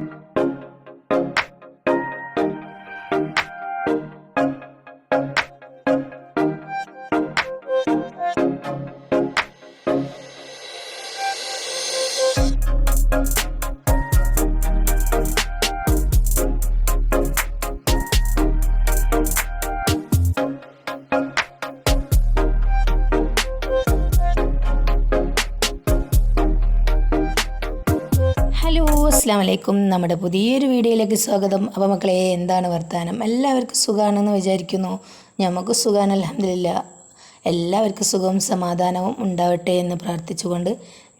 you അസ്സാം വലൈക്കും നമ്മുടെ പുതിയൊരു വീഡിയോയിലേക്ക് സ്വാഗതം. അപ്പോൾ മക്കളെ എന്താണ് വർത്തമാനം എല്ലാവർക്കും സുഖമാണെന്ന് വിചാരിക്കുന്നു. നമുക്ക് സുഖമാണ് അലഹമില്ല എല്ലാവർക്കും സുഖവും സമാധാനവും ഉണ്ടാവട്ടെ എന്ന് പ്രാർത്ഥിച്ചുകൊണ്ട്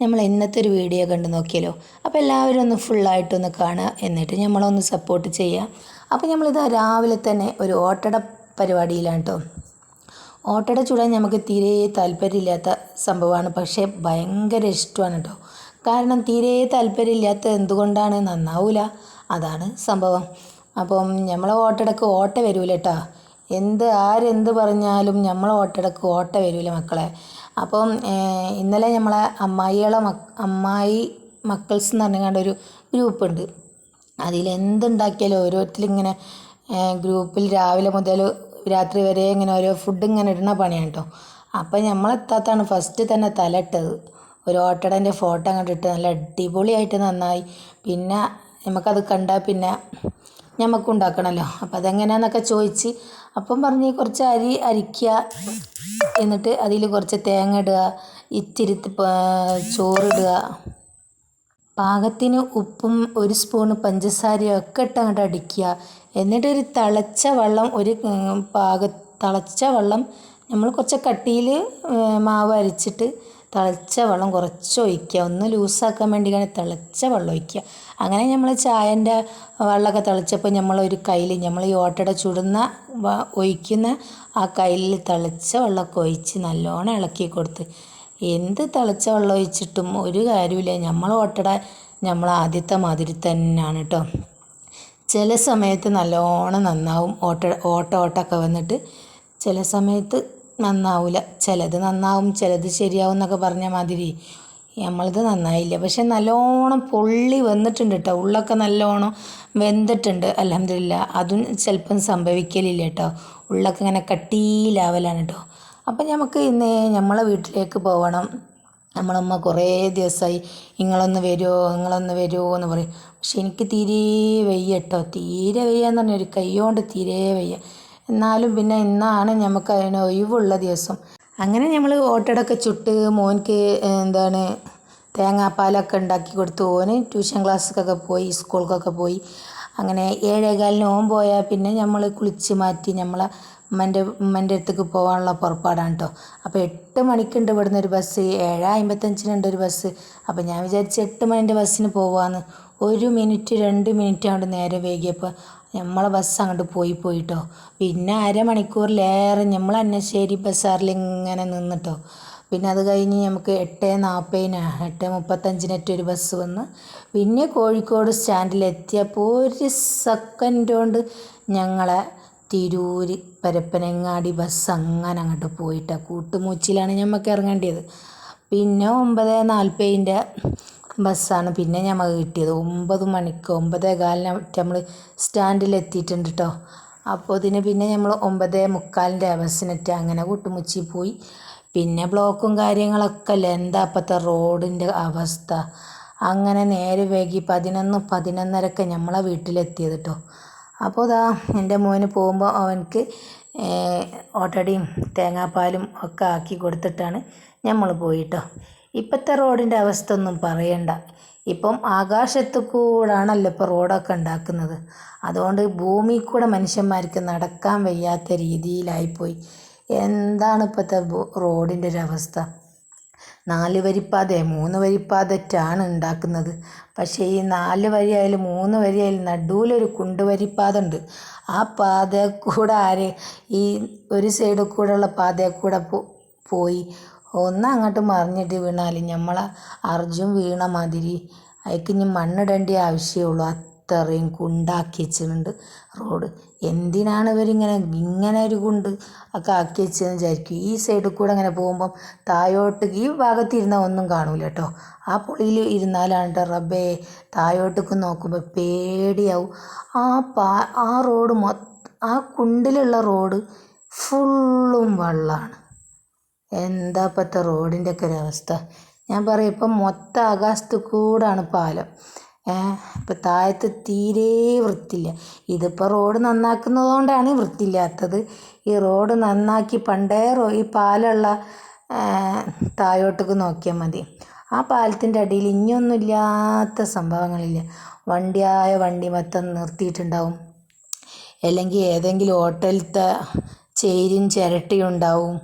നമ്മൾ ഇന്നത്തെ ഒരു വീഡിയോ കണ്ടു നോക്കിയല്ലോ. അപ്പോൾ എല്ലാവരും ഒന്ന് ഫുള്ളായിട്ടൊന്ന് കാണുക. എന്നിട്ട് നമ്മളൊന്ന് സപ്പോർട്ട് ചെയ്യുക അപ്പോൾ നമ്മളിത് രാവിലെ തന്നെ ഒരു ഓട്ടട പരിപാടിയിലാണ് കേട്ടോ ഓട്ടട ചൂടാൻ നമുക്ക് തീരെ താല്പര്യമില്ലാത്ത സംഭവമാണ്. പക്ഷേ ഭയങ്കര ഇഷ്ടമാണ് കേട്ടോ കാരണം തീരെ താല്പര്യമില്ലാത്ത എന്തുകൊണ്ടാണ് നന്നാവൂല? അതാണ് സംഭവം. അപ്പം നമ്മളെ ഓട്ടടക്ക് ഓട്ട വരൂല കേട്ടോ എന്ത് ആരെന്ത് പറഞ്ഞാലും നമ്മളെ ഓട്ടടക്ക് ഓട്ട വരൂല മക്കളെ. അപ്പം ഇന്നലെ നമ്മളെ അമ്മായികളെ മക് അമ്മായി മക്കൾസ് എന്ന് പറഞ്ഞുകൊണ്ട് ഒരു ഗ്രൂപ്പുണ്ട്. അതിൽ എന്തുണ്ടാക്കിയാലും ഓരോരുത്തരിങ്ങനെ ഗ്രൂപ്പിൽ രാവിലെ മുതൽ രാത്രി വരെ ഇങ്ങനെ ഓരോ ഫുഡ് ഇങ്ങനെ ഇടുന്ന പണിയാണ് കേട്ടോ അപ്പം നമ്മളെത്താത്താണ് ഫസ്റ്റ് തന്നെ തല ഇട്ടത്. ഒരു ഓട്ടടേന്റെ ഫോട്ടോ അങ്ങോട്ട് ഇട്ട് നല്ല അടിപൊളിയായിട്ട് നന്നായി. പിന്നെ നമുക്കത് കണ്ടാൽ പിന്നെ നമുക്ക് ഉണ്ടാക്കണമല്ലോ അപ്പം അതെങ്ങനെയാണെന്നൊക്കെ ചോദിച്ച് അപ്പം പറഞ്ഞ് കുറച്ച് അരി അരിക്കുക എന്നിട്ട് അതിൽ കുറച്ച് തേങ്ങ ഇടുക ഇത്തിരി ചോറിടുക പാകത്തിന് ഉപ്പും ഒരു സ്പൂൺ പഞ്ചസാരയും ഒക്കെ ഇട്ട് അങ്ങോട്ട് അടിക്കുക എന്നിട്ട് ഒരു തിളച്ച വെള്ളം ഒരു പാക തിളച്ച വെള്ളം നമ്മൾ കുറച്ച് കട്ടിയിൽ മാവ് അരിച്ചിട്ട് തിളച്ച വെള്ളം കുറച്ച് ഒഴിക്കുക. ഒന്ന് ലൂസാക്കാൻ വേണ്ടി ഇങ്ങനെ തിളച്ച വെള്ളം ഒഴിക്കുക. അങ്ങനെ നമ്മൾ ചായന്റെ വെള്ളമൊക്കെ തിളച്ചപ്പോൾ നമ്മളൊരു കയ്യിൽ നമ്മൾ ഈ ഓട്ടയുടെ ചുടുന്ന ഒഴിക്കുന്ന ആ കയ്യിൽ തിളച്ച വെള്ളമൊക്കെ ഒഴിച്ച് നല്ലോണം ഇളക്കി കൊടുത്ത്. എന്ത് തിളച്ച വെള്ളം ഒഴിച്ചിട്ടും ഒരു കാര്യമില്ല നമ്മൾ ഓട്ടട നമ്മൾ ആദ്യത്തെ മാതിരി തന്നെയാണ് കേട്ടോ. ചില സമയത്ത് നല്ലോണം നന്നാവും ഓട്ട ഓട്ട ഓട്ടൊക്കെ വന്നിട്ട്. ചില സമയത്ത് നന്നാവില്ല ചിലത് നന്നാവും ചിലത് ശരിയാവും എന്നൊക്കെ പറഞ്ഞ മാതിരി. നമ്മളത് നന്നായില്ല. പക്ഷെ നല്ലോണം പൊള്ളി വന്നിട്ടുണ്ട് കേട്ടോ ഉള്ളൊക്കെ നല്ലോണം വെന്തിട്ടുണ്ട്. അലഹമില്ല അതും ചിലപ്പം സംഭവിക്കലില്ല കേട്ടോ ഉള്ളൊക്കെ ഇങ്ങനെ കട്ടിയിലാവലാണ് കേട്ടോ അപ്പം നമുക്ക് ഇന്ന് നമ്മളെ വീട്ടിലേക്ക് പോകണം നമ്മളമ്മ കുറേ ദിവസമായി നിങ്ങളൊന്ന് വരുമോ നിങ്ങളൊന്ന് വരുമോ എന്ന് പറയും. പക്ഷെ എനിക്ക് തീരെ വയ്യ കേട്ടോ തീരെ വയ്യ എന്ന് പറഞ്ഞാൽ ഒരു കൈ കൊണ്ട് തീരെ വയ്യ. എന്നാലും പിന്നെ ഇന്നാണ് നമുക്ക് അതിന് ഒഴിവുള്ള ദിവസം. അങ്ങനെ നമ്മൾ ഓട്ടടൊക്കെ ചുട്ട് മോൻക്ക് എന്താണ് തേങ്ങാപ്പാലൊക്കെ ഉണ്ടാക്കി കൊടുത്തു. ഓന് ട്യൂഷൻ ക്ലാസ്സിലൊക്കെ പോയി സ്കൂൾക്കൊക്കെ പോയി. അങ്ങനെ ഏഴേകാലിന് ഓൻ പോയാൽ പിന്നെ നമ്മൾ കുളിച്ച് മാറ്റി നമ്മളെ ഉമ്മന്റെ ഉമ്മന്റെ അടുത്തേക്ക് പോകാനുള്ള പുറപ്പാടാണ് കേട്ടോ അപ്പോൾ എട്ട് മണിക്കുണ്ട് ഇവിടുന്ന് ഒരു ബസ്. ഏഴ് അമ്പത്തഞ്ചിനുണ്ട് ഒരു ബസ്. അപ്പോൾ ഞാൻ വിചാരിച്ച് എട്ട് മണിന്റെ ബസ്സിന് പോവാന്ന്. ഒരു മിനിറ്റ് രണ്ട് മിനിറ്റ് അങ്ങോട്ട് നേരെ വൈകിയപ്പോൾ നമ്മളെ ബസ് അങ്ങോട്ട് പോയി പോയിട്ടോ. പിന്നെ അരമണിക്കൂറിലേറെ നമ്മൾ അന്നശ്ശേരി ബസ്സാറിൽ ഇങ്ങനെ നിന്നിട്ടോ. പിന്നെ അത് കഴിഞ്ഞ് നമുക്ക് എട്ട് നാൽപ്പതിന് എട്ട് മുപ്പത്തഞ്ചിനൊറ്റ ഒരു ബസ് വന്ന് പിന്നെ കോഴിക്കോട് സ്റ്റാൻഡിലെത്തിയപ്പോൾ ഒരു സെക്കൻഡ് കൊണ്ട് ഞങ്ങളെ തിരൂർ പരപ്പനങ്ങാടി ബസ് അങ്ങനെ അങ്ങോട്ട് പോയിട്ടാണ് കൂട്ടുമൂച്ചിലാണ് ഞമ്മക്ക് ഇറങ്ങേണ്ടത് പിന്നെ ഒമ്പത് നാൽപ്പതിന്റെ ബസ്സാണ്. പിന്നെ ഞമ്മക്ക് കിട്ടിയത് ഒമ്പത് മണിക്ക് ഒമ്പതേ കാലിന് നമ്മൾ സ്റ്റാൻഡിലെത്തിയിട്ടുണ്ട് കേട്ടോ അപ്പോൾ ഇതിന് പിന്നെ നമ്മൾ ഒമ്പതേ മുക്കാലിന്റെ ബസ്സിനെത്തി. അങ്ങനെ കൂട്ടുമുച്ചി പോയി. പിന്നെ ബ്ലോക്കും കാര്യങ്ങളൊക്കെ അല്ലേ? എന്താ അപ്പോഴത്തെ റോഡിന്റെ അവസ്ഥ? അങ്ങനെ നേരെ വൈകി പതിനൊന്ന് പതിനൊന്നരക്ക് നമ്മളെ വീട്ടിലെത്തിയത് കേട്ടോ അപ്പോൾ ഇതാ എന്റെ മോന് പോകുമ്പോൾ അവനക്ക് ഓട്ടടിയും തേങ്ങാപ്പാലും ഒക്കെ ആക്കി കൊടുത്തിട്ടാണ് നമ്മൾ പോയിട്ടോ ഇപ്പോഴത്തെ റോഡിന്റെ അവസ്ഥ ഒന്നും പറയണ്ട. ഇപ്പം ആകാശത്ത് കൂടാണല്ലോ ഇപ്പോൾ റോഡൊക്കെ ഉണ്ടാക്കുന്നത്. അതുകൊണ്ട് ഭൂമി കൂടെ മനുഷ്യന്മാർക്ക് നടക്കാൻ വയ്യാത്ത രീതിയിലായിപ്പോയി. എന്താണ് ഇപ്പോഴത്തെ റോഡിന്റെ ഒരു അവസ്ഥ? നാല് വരിപ്പാത മൂന്ന് വരിപ്പാതറ്റാണ് ഉണ്ടാക്കുന്നത്. പക്ഷേ ഈ നാല് വരിയായാലും മൂന്ന് വരിയായാലും നടുവിലൊരു കുണ്ടുവരിപ്പാത ഉണ്ട് ആ പാത കൂടെ ആര് ഈ ഒരു സൈഡിൽ കൂടെയുള്ള പാതയിൽ കൂടെ പോയി ഒന്ന് അങ്ങോട്ട് മറിഞ്ഞിട്ട് വീണാൽ നമ്മളെ അർജുൻ വീണ മാതിരി അതിക്ക് ഇനി മണ്ണിടേണ്ട ആവശ്യമേ ഉള്ളൂ അത്രയും കുണ്ടാക്കി വെച്ചിട്ടുണ്ട് റോഡ്. എന്തിനാണ് ഇവരിങ്ങനെ ഇങ്ങനെ ഒരു കുണ്ട് ഒക്കെ ആക്കി വെച്ചതെന്ന് വിചാരിക്കും? ഈ സൈഡിൽ കൂടെ അങ്ങനെ പോകുമ്പം താഴോട്ട് ഈ ഭാഗത്ത് ഇരുന്നാൽ ഒന്നും കാണൂല കേട്ടോ. ആ പൊളിയിൽ ഇരുന്നാലാണ് കേട്ടോ റബ്ബേ. താഴോട്ടേക്ക് നോക്കുമ്പോൾ പേടിയാവും. ആ പാ ആ റോഡ് മൊ ആ കുണ്ടിലുള്ള റോഡ് ഫുള്ളും വെള്ളമാണ് എന്താ ഇപ്പോഴത്തെ റോഡിന്റെ ഒക്കെ ഒരവസ്ഥ ഞാൻ പറയും ഇപ്പം മൊത്തം ആകാശത്ത് കൂടാണ് പാലം ഇപ്പം താഴത്ത് തീരെ വൃത്തിയില്ല. ഇതിപ്പോൾ റോഡ് നന്നാക്കുന്നതുകൊണ്ടാണ് വൃത്തിയില്ലാത്തത്. ഈ റോഡ് നന്നാക്കി പണ്ടേ ഈ പാലമുള്ള താഴോട്ടേക്ക് നോക്കിയാൽ മതി. ആ പാലത്തിന്റെ അടിയിൽ ഇനിയൊന്നുമില്ലാത്ത സംഭവങ്ങളില്ല. വണ്ടിയായ വണ്ടി മൊത്തം നിർത്തിയിട്ടുണ്ടാവും. അല്ലെങ്കിൽ ഏതെങ്കിലും ഹോട്ടലിലത്തെ ചേരും ചിരട്ടിയും ഉണ്ടാവും.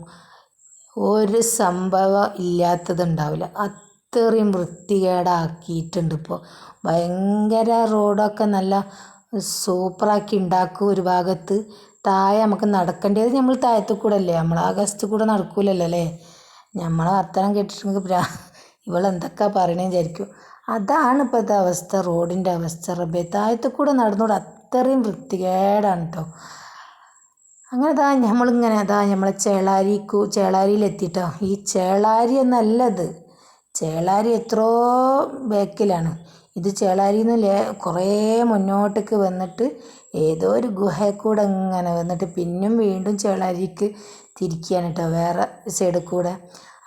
ഒരു സംഭവം ഇല്ലാത്തതുണ്ടാവില്ല. അത്രയും വൃത്തികേടാക്കിയിട്ടുണ്ട് ഇപ്പോൾ ഭയങ്കര റോഡൊക്കെ നല്ല സൂപ്പറാക്കി ഉണ്ടാക്കും ഒരു ഭാഗത്ത്. താഴെ നമുക്ക് നടക്കേണ്ടത് നമ്മൾ താഴത്ത് കൂടെ അല്ലേ നമ്മൾ ആകാശത്ത് കൂടെ നടക്കൂലല്ലോ അല്ലേ? നമ്മളെ വർത്തനം കേട്ടിട്ടുണ്ടെങ്കിൽ പ്രാ ഇവളെന്തൊക്കെ പറയണേന്ന് വിചാരിക്കും. അതാണ് ഇപ്പോഴത്തെ അവസ്ഥ റോഡിന്റെ അവസ്ഥ റബ്ബേ. താഴത്ത് കൂടെ നടന്നുകൂടെ അത്രയും വൃത്തികേടാണ് കേട്ടോ അങ്ങനെ ദാ നമ്മളിങ്ങനെ ദാ നമ്മളെ ചേളാരിക്കു ചേളാരിയിലെത്തിട്ടോ. ഈ ചേളാരി എന്നല്ലത്. ചേളാരി എത്രയോ ബാക്കിലാണ്. ഇത് ചേളാരിയിൽ നിന്ന് ലേ കുറേ മുന്നോട്ടേക്ക് വന്നിട്ട് ഏതോ ഒരു ഗുഹയിൽ ഇങ്ങനെ വന്നിട്ട് പിന്നും വീണ്ടും ചേളാരിക്ക് തിരിക്കുകയാണ് കേട്ടോ വേറെ സൈഡിൽ കൂടെ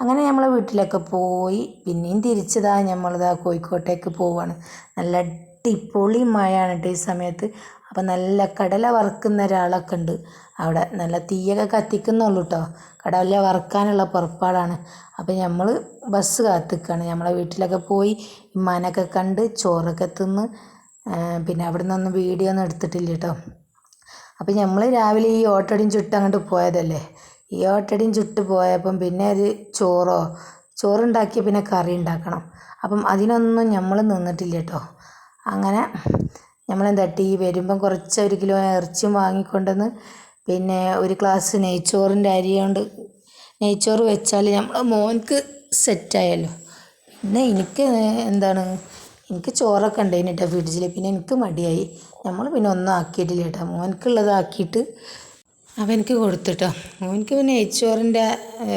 അങ്ങനെ നമ്മൾ വീട്ടിലൊക്കെ പോയി പിന്നെയും തിരിച്ചതാ നമ്മളിതാ കോഴിക്കോട്ടേക്ക് പോവാണ്. നല്ല അടിപൊളി മഴയാണ് കേട്ടോ ഈ സമയത്ത്. അപ്പം നല്ല കടല വറുക്കുന്ന ഒരാളൊക്കെ ഉണ്ട്. അവിടെ നല്ല തീയൊക്കെ കത്തിക്കുന്നുള്ളൂ കേട്ടോ കടല വറുക്കാനുള്ള പുറപ്പാടാണ്. അപ്പം നമ്മൾ ബസ് കാത്തിക്കുകയാണ് നമ്മളെ വീട്ടിലൊക്കെ പോയി ഉമ്മാനൊക്കെ കണ്ട് ചോറൊക്കെ തിന്ന് പിന്നെ അവിടെ നിന്നൊന്നും വീഡിയോ ഒന്നും എടുത്തിട്ടില്ല കേട്ടോ അപ്പം നമ്മൾ രാവിലെ ഈ ഓട്ടടിയും ചുട്ട് അങ്ങോട്ട് പോയതല്ലേ? ഈ ഓട്ടടിയും ചുട്ട് പോയപ്പം പിന്നെ ഒരു ചോറോ ചോറുണ്ടാക്കിയ പിന്നെ കറി ഉണ്ടാക്കണം. അപ്പം അതിനൊന്നും നമ്മൾ നിന്നിട്ടില്ല കേട്ടോ അങ്ങനെ നമ്മളെന്താ ടീ വരുമ്പം കുറച്ച് ഒരു കിലോ ഇറച്ചിയും വാങ്ങിക്കൊണ്ടുവന്ന് പിന്നെ ഒരു ഗ്ലാസ് നെയ്ച്ചോറിന്റെ അരി കൊണ്ട് നെയ്ച്ചോറ് വെച്ചാൽ നമ്മളെ മോൻക്ക് സെറ്റായല്ലോ. പിന്നെ എനിക്ക് എന്താണ് എനിക്ക് ചോറൊക്കെ ഉണ്ടായിന് കേട്ടോ ഫ്രിഡ്ജിൽ. പിന്നെ എനിക്ക് മടിയായി. നമ്മൾ പിന്നെ ഒന്നും ആക്കിയിട്ടില്ല കേട്ടോ മോൻക്കുള്ളത് ആക്കിയിട്ട് അവൻ എനിക്ക് കൊടുത്തിട്ടോ. മോൻക്ക് പിന്നെ നെയ്ച്ചോറിന്റെ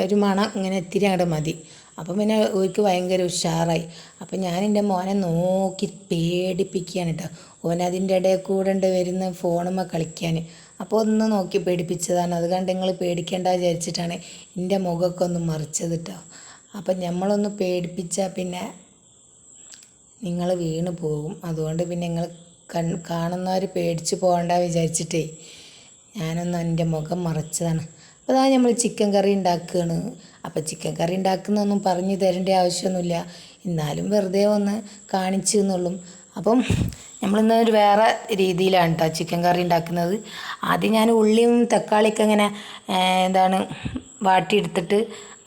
ഒരു മണം ഇങ്ങനെ ഇത്തിരി അങ്ങോട്ട് മതി. അപ്പം പിന്നെ ഓർക്ക് ഭയങ്കര ഉഷാറായി. അപ്പം ഞാൻ എന്റെ മോനെ നോക്കി പേടിപ്പിക്കുകയാണ് കേട്ടോ ഓൻ അതിന്റെ ഇടയിൽ കൂടെ ഉണ്ട് വരുന്ന ഫോണുമ്മ കളിക്കാൻ. അപ്പോൾ ഒന്ന് നോക്കി പേടിപ്പിച്ചതാണ്. അത് കണ്ട് നിങ്ങൾ പേടിക്കേണ്ട വിചാരിച്ചിട്ടാണ് എന്റെ മുഖമൊക്കെ ഒന്ന് മറിച്ചത് കേട്ടോ അപ്പം നമ്മളൊന്ന് പേടിപ്പിച്ചാൽ പിന്നെ നിങ്ങൾ വീണ് പോകും. അതുകൊണ്ട് പിന്നെ നിങ്ങൾ കൺ കാണുന്നവർ പേടിച്ച് പോകണ്ട വിചാരിച്ചിട്ടേ ഞാനൊന്ന് എന്റെ മുഖം മറച്ചതാണ്. അപ്പോൾ അതാണ് നമ്മൾ ചിക്കൻ കറി ഉണ്ടാക്കുകയാണ് അപ്പോൾ ചിക്കൻ കറി ഉണ്ടാക്കുന്നൊന്നും പറഞ്ഞു തരേണ്ട ആവശ്യമൊന്നുമില്ല. എന്നാലും വെറുതെ ഒന്ന് കാണിച്ചു എന്നുള്ളൂ. അപ്പം നമ്മളിന്ന് ഒരു വേറെ രീതിയിലാണ് കേട്ടോ ചിക്കൻ കറി ഉണ്ടാക്കുന്നത്. ആദ്യം ഞാൻ ഉള്ളിയും തക്കാളിയൊക്കെ ഇങ്ങനെ എന്താണ് വാട്ടിയെടുത്തിട്ട്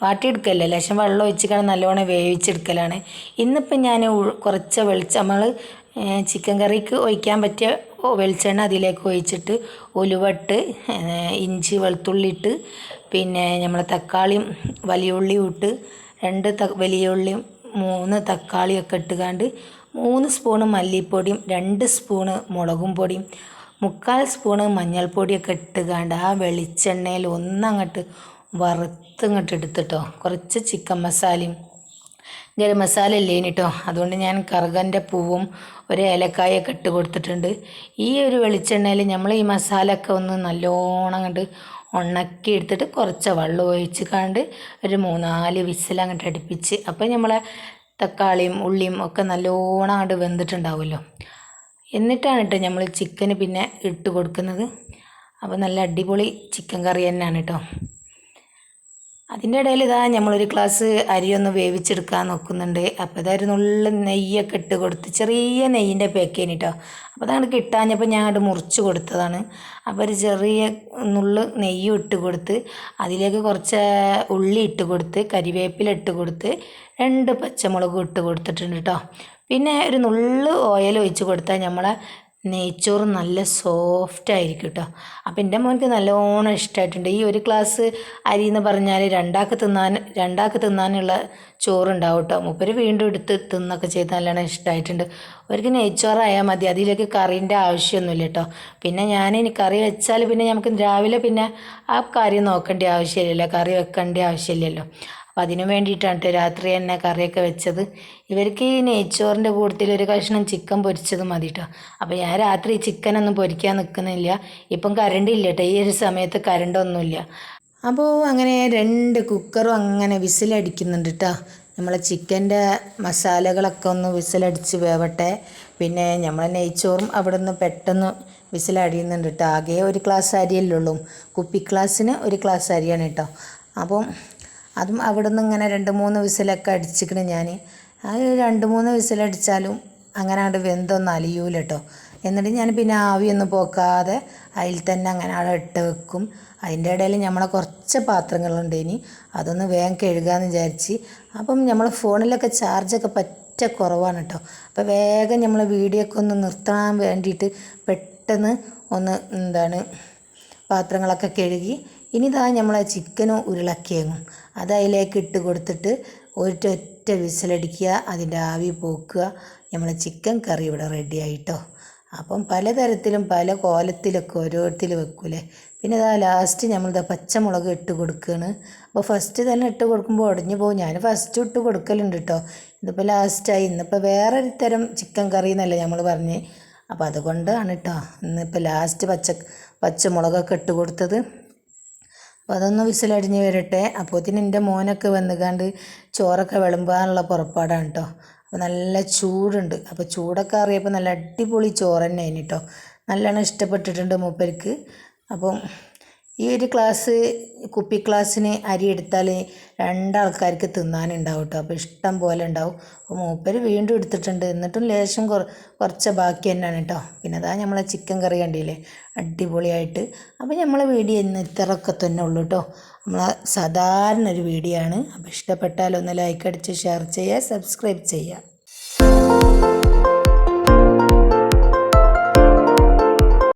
വാട്ടിയെടുക്കല്ലേ? ലേശം വെള്ളം ഒഴിച്ചിട്ട് നല്ലോണം വേവിച്ചെടുക്കലാണ്. ഇന്നിപ്പം ഞാൻ കുറച്ച് വെളിച്ചം നമ്മൾ ചിക്കൻ കറിക്ക് ഒഴിക്കാൻ പറ്റിയ വെളിച്ചെണ്ണ അതിലേക്ക് ഒഴിച്ചിട്ട് ഉലുവട്ട് ഇഞ്ചി വെളുത്തുള്ളി ഇട്ട് പിന്നെ നമ്മൾ തക്കാളിയും വലിയ ഉള്ളിയും ഇട്ട് രണ്ട് വലിയ ഉള്ളിയും മൂന്ന് തക്കാളിയൊക്കെ ഇട്ടുകാണ്ട് മൂന്ന് സ്പൂണ് മല്ലിപ്പൊടിയും രണ്ട് സ്പൂണ് മുളകും പൊടിയും മുക്കാൽ സ്പൂണ് മഞ്ഞൾപ്പൊടിയൊക്കെ ഇട്ടുകാണ്ട് ആ വെളിച്ചെണ്ണയിൽ ഒന്നങ്ങോട്ട് വറുത്തങ്ങോട്ട് എടുത്തിട്ടോ. കുറച്ച് ചിക്കൻ മസാലയും ഗരം മസാല ഇല്ലേ കേട്ടോ അതുകൊണ്ട് ഞാൻ കറുകന്റെ പൂവും ഒരു ഏലക്കായൊക്കെ ഇട്ട് കൊടുത്തിട്ടുണ്ട്. ഈ ഒരു വെളിച്ചെണ്ണയിൽ നമ്മൾ ഈ മസാല ഒക്കെ ഒന്ന് നല്ലോണം അങ്ങോട്ട് ഉണക്കി എടുത്തിട്ട് കുറച്ച് വെള്ളം ഒഴിച്ച് കണ്ട് ഒരു മൂന്നാൽ വിസിൽ അടുപ്പിച്ച് അപ്പോൾ നമ്മളെ തക്കാളിയും ഉള്ളിയും ഒക്കെ നല്ലോണം അങ്ങോട്ട് വെന്തിട്ടുണ്ടാവുമല്ലോ. എന്നിട്ടാണ് കേട്ടോ നമ്മൾ ചിക്കന് പിന്നെ ഇട്ട് കൊടുക്കുന്നത്. അപ്പോൾ നല്ല അടിപൊളി ചിക്കൻ കറി തന്നെയാണ് കേട്ടോ അതിന്റെ ഇടയിൽ ഇതാ നമ്മളൊരു ഗ്ലാസ് അരിയൊന്ന് വേവിച്ചെടുക്കാൻ നോക്കുന്നുണ്ട്. അപ്പോൾ ഇതൊരു നുള്ള നെയ്യൊക്കെ ഇട്ട് കൊടുത്ത് ചെറിയ നെയ്യിന്റെ പേക്കേന് കേട്ടോ അപ്പോൾ അതങ്ങോട്ട് കിട്ടാഞ്ഞപ്പോൾ ഞാൻ അത് മുറിച്ച് കൊടുത്തതാണ്. അപ്പോൾ ഒരു ചെറിയ നുള്ളു നെയ്യും ഇട്ട് കൊടുത്ത് അതിലേക്ക് കുറച്ച് ഉള്ളി ഇട്ട് കൊടുത്ത് കരിവേപ്പില ഇട്ട് കൊടുത്ത് രണ്ട് പച്ചമുളകും ഇട്ട് കൊടുത്തിട്ടുണ്ട് കേട്ടോ പിന്നെ ഒരു നുള്ളു ഓയിൽ ഒഴിച്ച് കൊടുത്താൽ നമ്മളെ നെയ്ച്ചോറ് നല്ല സോഫ്റ്റ് ആയിരിക്കും കേട്ടോ അപ്പം എന്റെ മോനക്ക് നല്ലോണം ഇഷ്ടമായിട്ടുണ്ട് ഈ ഒരു ഗ്ലാസ് അരി എന്ന് പറഞ്ഞാൽ രണ്ടാക്ക് തിന്നാൻ രണ്ടാക്ക് തിന്നാനുള്ള ചോറുണ്ടാവും കേട്ടോ മൂപ്പര് വീണ്ടും എടുത്ത് തിന്നൊക്കെ ചെയ്ത് നല്ലോണം ഇഷ്ടമായിട്ടുണ്ട് അവർക്ക് നെയ്ച്ചോറായാൽ മതി. അതിലേക്ക് കറീന്റെ ആവശ്യമൊന്നുമില്ല കേട്ടോ പിന്നെ ഞാൻ ഇനി കറി വെച്ചാൽ പിന്നെ നമുക്ക് രാവിലെ പിന്നെ ആ കറി നോക്കേണ്ട ആവശ്യമില്ലല്ലോ. കറി വെക്കേണ്ട ആവശ്യമില്ലല്ലോ. അപ്പം അതിന് വേണ്ടിയിട്ടാണ് രാത്രി തന്നെ കറിയൊക്കെ വെച്ചത്. ഇവർക്ക് ഈ നെയ്ച്ചോറിന്റെ കൂട്ടത്തിൽ ഒരു കഷ്ണം ചിക്കൻ പൊരിച്ചത് മതി കേട്ടോ അപ്പോൾ ഞാൻ രാത്രി ചിക്കനൊന്നും പൊരിക്കാൻ നിൽക്കുന്നില്ല ഇപ്പം കറണ്ട് ഇല്ല കേട്ടോ ഈ ഒരു സമയത്ത് കറണ്ടൊന്നുമില്ല അപ്പോൾ അങ്ങനെ രണ്ട് കുക്കറും അങ്ങനെ വിസിലടിക്കുന്നുണ്ട് കേട്ടോ നമ്മളെ ചിക്കന്റെ മസാലകളൊക്കെ ഒന്ന് വിസിലടിച്ച് വേവട്ടെ. പിന്നെ നമ്മൾ നെയ്ച്ചോറും അവിടെ നിന്ന് പെട്ടെന്ന് വിസിലടിയുന്നുണ്ട് കേട്ടോ ആകെ ഒരു ഗ്ലാസ് അരിയല്ലേ ഉള്ളൂ. കുപ്പി ഗ്ലാസ്സിന് ഒരു ഗ്ലാസ് അരിയാണ് കേട്ടോ. അപ്പം അതും അവിടെ നിന്ന് ഇങ്ങനെ രണ്ട് മൂന്ന് വിസിലൊക്കെ അടിച്ചിക്കണ് ഞാൻ ആ രണ്ട് മൂന്ന് വിസിലടിച്ചാലും അങ്ങനെ അങ്ങോട്ട് വെന്തൊന്നും അലിയൂല കേട്ടോ എന്നിട്ട് ഞാൻ പിന്നെ ആവിയൊന്നും പോക്കാതെ അതിൽ തന്നെ അങ്ങനെ അവിടെ ഇട്ട് വെക്കും. അതിന്റെ ഇടയിൽ നമ്മളെ കുറച്ച് പാത്രങ്ങളുണ്ട് ഇനി അതൊന്ന് വേഗം കഴുകാമെന്ന് വിചാരിച്ച്. അപ്പം നമ്മൾ ഫോണിലൊക്കെ ചാർജൊക്കെ പറ്റ കുറവാണ് കേട്ടോ അപ്പോൾ വേഗം നമ്മൾ വീഡിയോ ഒക്കെ ഒന്ന് നിർത്താൻ വേണ്ടിയിട്ട് പെട്ടെന്ന് ഒന്ന് എന്താണ് പാത്രങ്ങളൊക്കെ കഴുകി ഇനി ഇതാ നമ്മളെ ചിക്കനും ഉരുളക്കിഴങ്ങും. അത് അതിലേക്ക് ഇട്ട് കൊടുത്തിട്ട് ഒരൊറ്റ വിസിലടിക്കുക അതിന്റെ ആവി പോക്കുക. നമ്മളെ ചിക്കൻ കറി ഇവിടെ റെഡി ആയിട്ടോ. അപ്പം പലതരത്തിലും പല കോലത്തിലൊക്കെ ഓരോരുത്തർ വെക്കൂലേ. പിന്നെ ഇതാ ലാസ്റ്റ് നമ്മളിതാ പച്ചമുളക് ഇട്ട് കൊടുക്കുകയാണ് അപ്പോൾ ഫസ്റ്റ് തന്നെ ഇട്ട് കൊടുക്കുമ്പോൾ ഉടഞ്ഞു പോകും. ഞാൻ ഫസ്റ്റ് ഇട്ട് കൊടുക്കലുണ്ട് കേട്ടോ ഇതിപ്പോൾ ലാസ്റ്റായി ഇന്നിപ്പോൾ വേറൊരു തരം ചിക്കൻ കറി എന്നല്ലേ നമ്മൾ പറഞ്ഞ്. അപ്പോൾ അതുകൊണ്ടാണ് കേട്ടോ ഇന്നിപ്പോൾ ലാസ്റ്റ് പച്ച പച്ചമുളകൊക്കെ ഇട്ട് കൊടുത്തത്. അപ്പോൾ അതൊന്ന് വിസിലടിഞ്ഞ് വരട്ടെ. അപ്പോത്തിന് എന്റെ മോനൊക്കെ വന്നുകാണ്ട് ചോറൊക്കെ വിളമ്പാനുള്ള പുറപ്പാടാണ് കേട്ടോ അപ്പോൾ നല്ല ചൂടുണ്ട്. അപ്പോൾ ചൂടൊക്കെ അറിയപ്പോൾ നല്ല അടിപൊളി ചോറ് തന്നെ അതിന് കേട്ടോ നല്ലോണം ഇഷ്ടപ്പെട്ടിട്ടുണ്ട് മൂപ്പർക്ക് അപ്പം ഈ ഒരു ഗ്ലാസ് കുപ്പി ഗ്ലാസ്സിന് അരി എടുത്താൽ രണ്ടാൾക്കാർക്ക് തിന്നാനുണ്ടാവും കേട്ടോ അപ്പോൾ ഇഷ്ടം പോലെ ഉണ്ടാവും. അപ്പോൾ മൂപ്പർ വീണ്ടും എടുത്തിട്ടുണ്ട്. എന്നിട്ടും ലേശം കുറ കുറച്ച് ബാക്കി തന്നെയാണ് കേട്ടോ പിന്നെ അതാ നമ്മളെ ചിക്കൻ കറി കണ്ടില്ലേ? അടിപൊളിയായിട്ട്. അപ്പോൾ നമ്മളെ വീഡിയോ ഇന്ന് ഇത്രയൊക്കെ തന്നെ ഉള്ളൂ കേട്ടോ നമ്മളെ സാധാരണ ഒരു വീഡിയോ ആണ്. അപ്പോൾ ഇഷ്ടപ്പെട്ടാൽ ഒന്ന് ലൈക്ക് അടിച്ച് ഷെയർ ചെയ്യുക സബ്സ്ക്രൈബ് ചെയ്യുക.